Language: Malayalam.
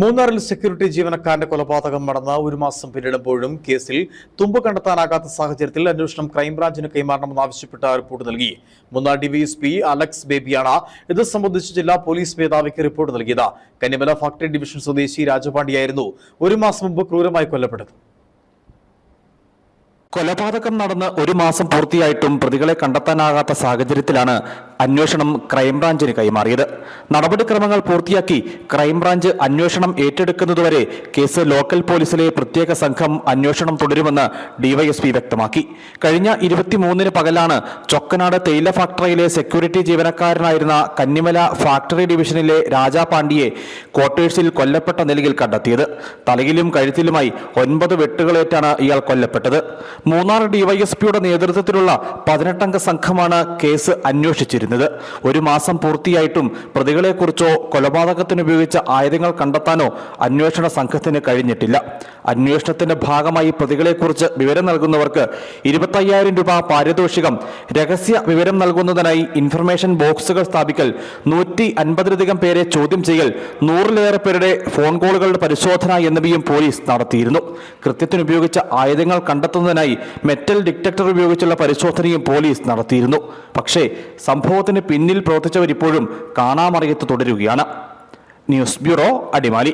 മൂന്നാറിൽ സെക്യൂരിറ്റി ജീവനക്കാരന്റെ കൊലപാതകം നടന്ന ഒരു മാസം പിന്നിടുമ്പോഴും കേസിൽ തുമ്പ് കണ്ടെത്താനാകാത്ത സാഹചര്യത്തിൽ അന്വേഷണം ക്രൈംബ്രാഞ്ചിന് കൈമാറണമെന്ന് ആവശ്യപ്പെട്ട റിപ്പോർട്ട് നൽകി. മൂന്നാർ ഡിവിഎസ്പി അലക്സ് ബേബിയാണ് ഇത് സംബന്ധിച്ച് ജില്ലാ പോലീസ് മേധാവിക്ക് റിപ്പോർട്ട് നൽകിയത്. കന്നിമല ഫാക്ടറി ഡിവിഷൻ സ്വദേശി രാജപാണ്ഡിയായിരുന്നു ഒരു മാസം മുമ്പ് ക്രൂരമായി കൊല്ലപ്പെട്ടത്. കൊലപാതകം നടന്ന് ഒരു മാസം പൂർത്തിയായിട്ടും പ്രതികളെ കണ്ടെത്താനാകാത്ത സാഹചര്യത്തിലാണ് അന്വേഷണം ക്രൈംബ്രാഞ്ചിന് കൈമാറിയത്. നടപടിക്രമങ്ങൾ പൂർത്തിയാക്കി ക്രൈംബ്രാഞ്ച് അന്വേഷണം ഏറ്റെടുക്കുന്നതുവരെ കേസ് ലോക്കൽ പോലീസിലെ പ്രത്യേക സംഘം അന്വേഷണം തുടരുമെന്ന് ഡിവൈഎസ്പി വ്യക്തമാക്കി. കഴിഞ്ഞ ഇരുപത്തിമൂന്നിന് പകലാണ് ചൊക്കനാട് തേയില ഫാക്ടറിയിലെ സെക്യൂരിറ്റി ജീവനക്കാരനായിരുന്ന കന്നിമല ഫാക്ടറി ഡിവിഷനിലെ രാജാ പാണ്ഡിയെ ക്വാർട്ടേഴ്സിൽ കൊല്ലപ്പെട്ട നിലയിൽ കണ്ടെത്തിയത്. തലയിലും കഴുത്തിലുമായി ഒൻപത് വെട്ടുകളേറ്റാണ് ഇയാൾ കൊല്ലപ്പെട്ടത്. മൂന്നാർ ഡിവൈഎസ്പിയുടെ നേതൃത്വത്തിലുള്ള പതിനെട്ടംഗ സംഘമാണ് കേസ് അന്വേഷിച്ചിരുന്നത്. ഒരു മാസം പൂർത്തിയായിട്ടും പ്രതികളെക്കുറിച്ചോ കൊലപാതകത്തിന് ഉപയോഗിച്ച ആയുധങ്ങൾ കണ്ടെത്താനോ അന്വേഷണ സംഘത്തിന് കഴിഞ്ഞിട്ടില്ല. അന്വേഷണത്തിന്റെ ഭാഗമായി പ്രതികളെക്കുറിച്ച് വിവരം നൽകുന്നവർക്ക് ഇരുപത്തയ്യായിരം രൂപ പാരിതോഷികം രഹസ്യ വിവരം നൽകുന്നതിനായി ഇൻഫർമേഷൻ ബോക്സുകൾ സ്ഥാപിക്കൽ നൂറ്റി അൻപതിലധികം പേരെ ചോദ്യം ചെയ്യൽ നൂറിലേറെ പേരുടെ ഫോൺ കോളുകളുടെ പരിശോധന എന്നിവയും പോലീസ് നടത്തിയിരുന്നു. കൃത്യത്തിനുപയോഗിച്ച ആയുധങ്ങൾ കണ്ടെത്തുന്നതിനായി മെറ്റൽ ഡിറ്റക്ടർ ഉപയോഗിച്ചുള്ള പരിശോധനയും പോലീസ് നടത്തിയിരുന്നു. പക്ഷേ സംഭവത്തിന് പിന്നിൽ പ്രവർത്തിച്ചവരിപ്പോഴും കാണാമറിയത്ത് തുടരുകയാണ്. News bureau Adimali.